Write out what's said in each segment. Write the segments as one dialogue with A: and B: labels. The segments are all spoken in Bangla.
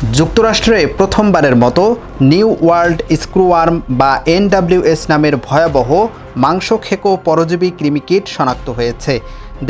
A: যুক্তরাষ্ট্রে প্রথমবারের মতো নিউ ওয়ার্ল্ড স্ক্রুওয়ার্ম বা এনডাব্লিউএস নামের ভয়াবহ মাংস খেকো পরজীবী কৃমিকীট শনাক্ত হয়েছে।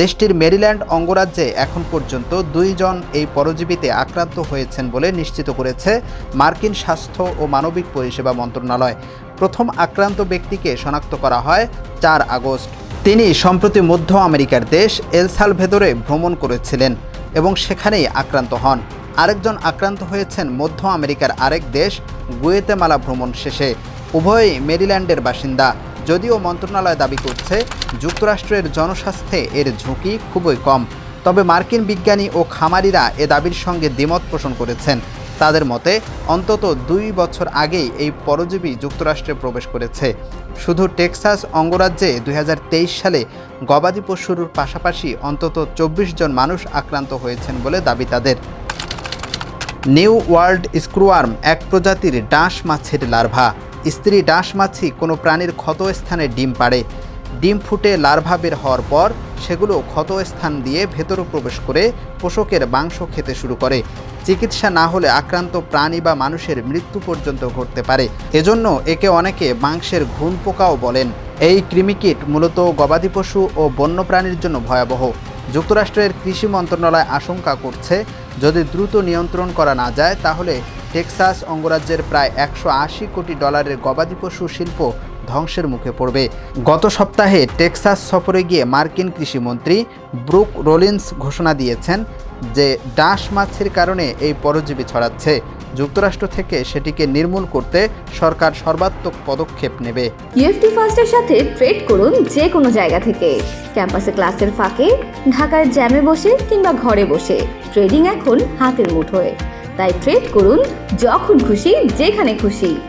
A: দেশটির মেরিল্যান্ড অঙ্গরাজ্যে এখন পর্যন্ত দুইজন এই পরজীবীতে আক্রান্ত হয়েছেন বলে নিশ্চিত করেছে মার্কিন স্বাস্থ্য ও মানবিক পরিষেবা মন্ত্রণালয়। প্রথম আক্রান্ত ব্যক্তিকে শনাক্ত করা হয় চার আগস্ট। তিনি সম্প্রতি মধ্য আমেরিকার দেশ এল সালভেদরে ভ্রমণ করেছিলেন এবং সেখানেই আক্রান্ত হন। আরেকজন আক্রান্ত হয়েছেন মধ্য আমেরিকার আরেক দেশ গুয়েতেমালা ভ্রমণ শেষে। উভয়ই মেরিল্যান্ডের বাসিন্দা। যদিও মন্ত্রণালয় দাবি করছে, যুক্তরাষ্ট্রের জনস্বাস্থ্যে এর ঝুঁকি খুবই কম। তবে মার্কিন বিজ্ঞানী ও খামারিরা এ দাবির সঙ্গে দ্বিমত পোষণ করেছেন। তাদের মতে, অন্তত দুই বছর আগেই এই পরজীবী যুক্তরাষ্ট্রে প্রবেশ করেছে। শুধু টেক্সাস অঙ্গরাজ্যে দুই হাজার তেইশ সালে গবাদি পশুর পাশাপাশি অন্তত চব্বিশ জন মানুষ আক্রান্ত হয়েছেন বলে দাবি তাদের। নিউ ওয়ার্ল্ড স্ক্রুয়ার্ম এক প্রজাতির ডাঁশ মাছের লার্ভা। স্ত্রী ডাঁশ মাছি কোনো প্রাণীর ক্ষতস্থানে ডিম পাড়ে। ডিম ফুটে লার্ভা বের হওয়ার পর সেগুলো ক্ষতস্থান দিয়ে ভেতরে প্রবেশ করে পোষকের মাংস খেতে শুরু করে। চিকিৎসা না হলে আক্রান্ত প্রাণী বা মানুষের মৃত্যু পর্যন্ত ঘটতে পারে। এজন্য একে অনেকে মাংসের ঘুণ পোকাও বলেন। এই কৃমিকীট মূলত গবাদি পশু ও বন্যপ্রাণীর জন্য ভয়াবহ। যুক্তরাষ্ট্রের কৃষি মন্ত্রণালয় আশঙ্কা করছে যদি দ্রুত নিয়ন্ত্রণ করা না যায়, তাহলে টেক্সাস অঙ্গরাজ্যের প্রায় একশো আশি কোটি ডলারের গবাদি পশু শিল্প ধ্বংসের মুখে পড়বে। গত সপ্তাহে টেক্সাস সফরে গিয়ে মার্কিন কৃষিমন্ত্রী ব্রুক রোলিন্স ঘোষণা দিয়েছেন যে ডাঁশ মাছের কারণে এই পরজীবী ছড়াচ্ছে। যুক্তরাষ্ট্র থেকে সেটিকে নির্মূল করতে সরকার সর্বাত্মক পদক্ষেপ নেবে।
B: ইএফটি ফার্স্টের সাথে ট্রেড করুন যে কোনো জায়গা থেকে। ক্যাম্পাসে ক্লাসের ফাঁকে, ঢাকার জ্যামে বসে কিংবা ঘরে বসে। ট্রেডিং এখন হাতের মুঠোয়। তাই ট্রেড করুন যখন খুশি, যেখানে খুশি।